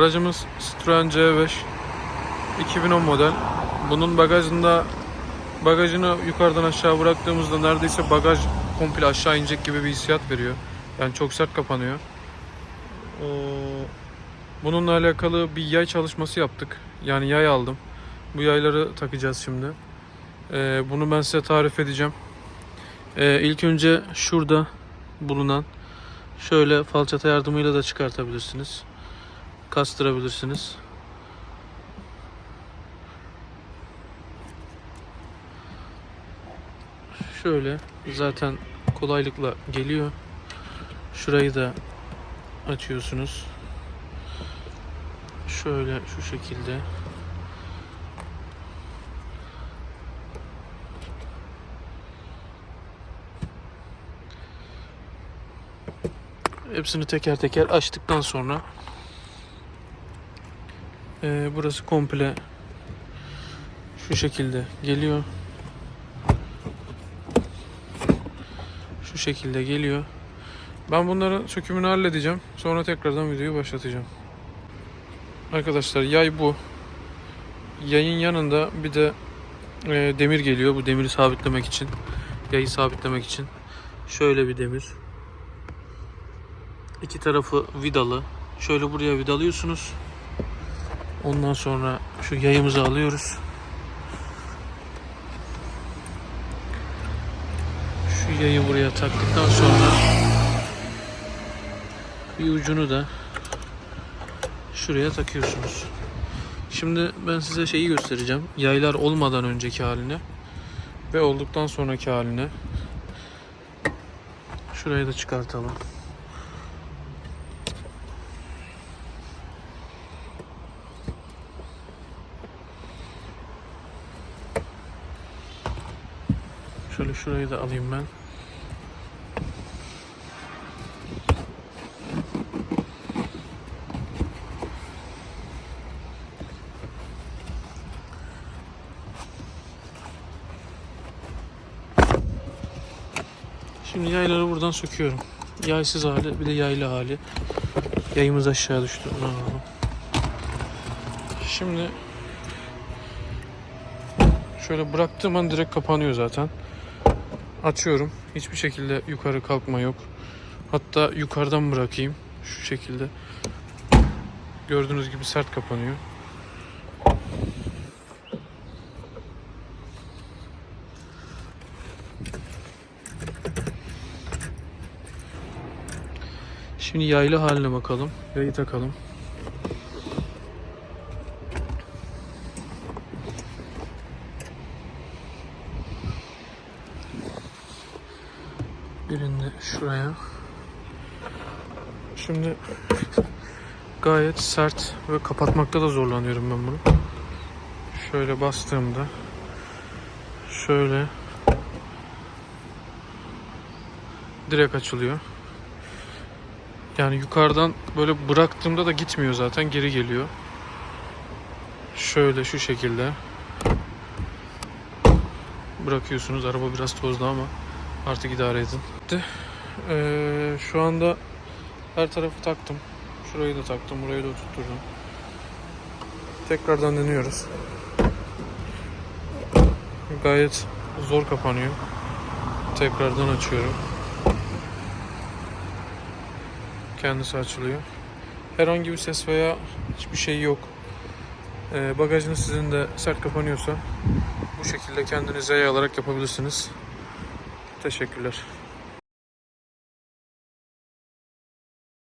Aracımız Citroen C5 2010 model. Bunun bagajında bagajını yukarıdan aşağı bıraktığımızda neredeyse bagaj komple aşağı inecek gibi bir hissiyat veriyor. Yani çok sert kapanıyor. Ee, Bununla alakalı bir yay çalışması yaptık. Yani yay aldım. Bu yayları takacağız şimdi. Ee, Bunu ben size tarif edeceğim. Ee, İlk önce şurada bulunan şöyle falçata yardımıyla da çıkartabilirsiniz. Kastırabilirsiniz. Şöyle zaten kolaylıkla geliyor. Şurayı da açıyorsunuz. Şöyle şu şekilde. Hepsini teker teker açtıktan sonra eee, burası komple şu şekilde geliyor. Şu şekilde geliyor. Ben bunların sökümünü halledeceğim. Sonra tekrardan videoyu başlatacağım. Arkadaşlar yay bu. Yayın yanında bir de e, demir geliyor. Bu demiri sabitlemek için. Yayı sabitlemek için. Şöyle bir demir. İki tarafı vidalı. Şöyle buraya vidalıyorsunuz. Ondan sonra şu yayımızı alıyoruz. Şu yayı buraya taktıktan sonra bir ucunu da şuraya takıyorsunuz. Şimdi ben size şeyi göstereceğim. Yaylar olmadan önceki haline ve olduktan sonraki haline. Şurayı da çıkartalım. Şöyle şurayı da alayım ben. Şimdi yayları buradan söküyorum. Yaysız hali bir de yaylı hali. Yayımız aşağı düştü. Şimdi şöyle bıraktığım an direkt kapanıyor zaten. Açıyorum. Hiçbir şekilde yukarı kalkma yok. Hatta yukarıdan bırakayım. Şu şekilde. Gördüğünüz gibi sert kapanıyor. Şimdi yaylı haline bakalım. Yayı takalım. Birini şuraya. Şimdi gayet sert ve kapatmakta da zorlanıyorum ben bunu. Şöyle bastığımda şöyle direkt açılıyor. Yani yukarıdan böyle bıraktığımda da gitmiyor zaten geri geliyor. Şöyle şu şekilde bırakıyorsunuz. Araba biraz tozlu ama artık idare edin. Ee, şu anda her tarafı taktım. Şurayı da taktım, burayı da oturtturdum. Tekrardan deniyoruz. Gayet zor kapanıyor. Tekrardan açıyorum. Kendisi açılıyor. Herhangi bir ses veya hiçbir şey yok. Ee, bagajınız sizin de sert kapanıyorsa bu şekilde kendinize yay yapabilirsiniz. Teşekkürler.